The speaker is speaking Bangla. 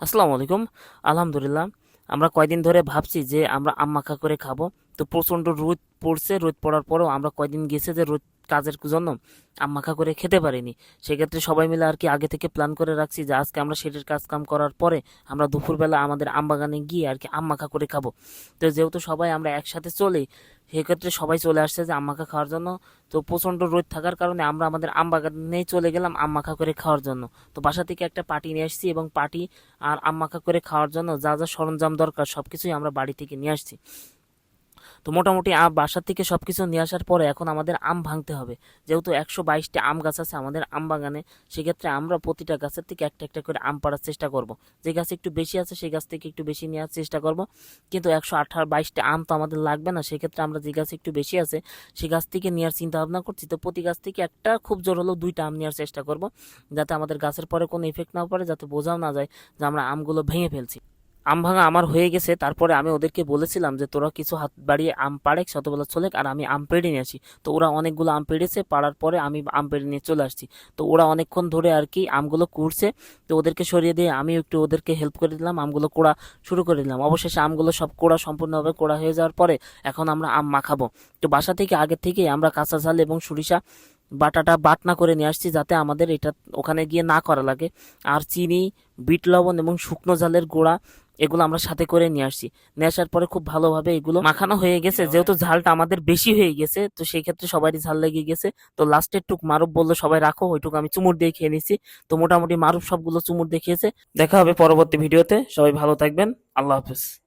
আসসালামু আলাইকুম। আলহামদুলিল্লাহ আমরা কয়দিন ধরে ভাবছি যে আমরা আম মাখা করে খাব। তো প্রচণ্ড রোদ পড়ছে, রোদ পড়ার পরেও আমরা কয়দিন গেছে যে রোদ কাজের জন্য আম মাখা করে খেতে পারিনি। সেক্ষেত্রে সবাই মিলে আর কি আগে থেকে প্ল্যান করে রাখছি যে আজকে আমরা সেটির কাজ কাম করার পরে আমরা দুপুরবেলা আমাদের আম বাগানে গিয়ে আর কি আম মাখা করে খাব। তো যেহেতু সবাই আমরা একসাথে চলি, সেক্ষেত্রে সবাই চলে আসছে যে আম মাখা খাওয়ার জন্য। তো প্রচণ্ড রোদ থাকার কারণে আমরা আমাদের আম বাগানেই চলে গেলাম আম মাখা করে খাওয়ার জন্য। তো বাসা থেকে একটা পাটি নিয়ে আসছি এবং পাটি আর আম মাখা করে খাওয়ার জন্য যা যা সরঞ্জাম দরকার সব কিছুই আমরা বাড়ি থেকে নিয়ে আসছি। তো মোটামুটি আম বাসার থেকে সব কিছু নিয়ে আসার পরে এখন আমাদের আম ভাঙতে হবে। যেহেতু একশো বাইশটি আম গাছ আছে আমাদের আম বাগানে, সেক্ষেত্রে আমরা প্রতিটা গাছের থেকে একটা একটা করে আম পাড়ার চেষ্টা করব। যে গাছ একটু বেশি আছে সেই গাছ থেকে একটু বেশি নেওয়ার চেষ্টা করব। কিন্তু একশো আঠারো বাইশটা আম তো আমাদের লাগবে না, সেক্ষেত্রে আমরা যে গাছ একটু বেশি আছে সেই গাছ থেকে নেওয়ার চিন্তা ভাবনা করছি। তো প্রতি গাছ থেকে একটা খুব জোর হলেও দুইটা আম নেওয়ার চেষ্টা করব, যাতে আমাদের গাছের পরে কোনো ইফেক্ট না পড়ে, যাতে বোঝাও না যায় যে আমরা আমগুলো ভেঙে ফেলছি। আম ভাঙা আমার হয়ে গেছে। তারপরে আমি ওদেরকে বলেছিলাম যে, তোরা কিছু হাত বাড়িয়ে আম পাড়েক শতবেলা চলেক, আর আমি আম পেড়ে নিয়ে আসি। তো ওরা অনেকগুলো আম পেড়েছে, পাড়ার পরে আমি আম পেড়ে নিয়ে চলে আসছি। তো ওরা অনেকক্ষণ ধরে আর কি আমগুলো কুড়ছে। তো ওদেরকে সরিয়ে দিয়ে আমি একটু ওদেরকে হেল্প করে দিলাম, আমগুলো কোড়া শুরু করে দিলাম। অবশেষে আমগুলো সব কোড়া সম্পূর্ণভাবে কোড়া হয়ে যাওয়ার পরে এখন আমরা আম মাখাবো। তো বাসা থেকে আগে থেকে আমরা কাঁচা ঝাল এবং সরিষা বাটাটা বাটনা করে নিয়ে আসছি যাতে আমাদের এটা ওখানে গিয়ে না করা লাগে। আর চিনি বিট লবণ এবং শুকনো ঝালের গুঁড়া এগুলো আমরা সাথে করে নিয়ে আসছি। নিয়ে আসার পরে খুব ভালোভাবে এগুলো মাখানো হয়ে গেছে। যেহেতু ঝালটা আমাদের বেশি হয়ে গেছে তো সেই ক্ষেত্রে সবারই ঝাল লেগে গেছে। তো লাস্টের টুক মারুফ বলল সবাই রাখো ওইটুকু আমি চুমুর দিয়ে খেয়ে নিছি। তো মোটামুটি মারুফ সবগুলো চুমুর দেখিয়েছে দেখা হবে পরবর্তী ভিডিওতে। সবাই ভালো থাকবেন। আল্লাহ হাফেজ।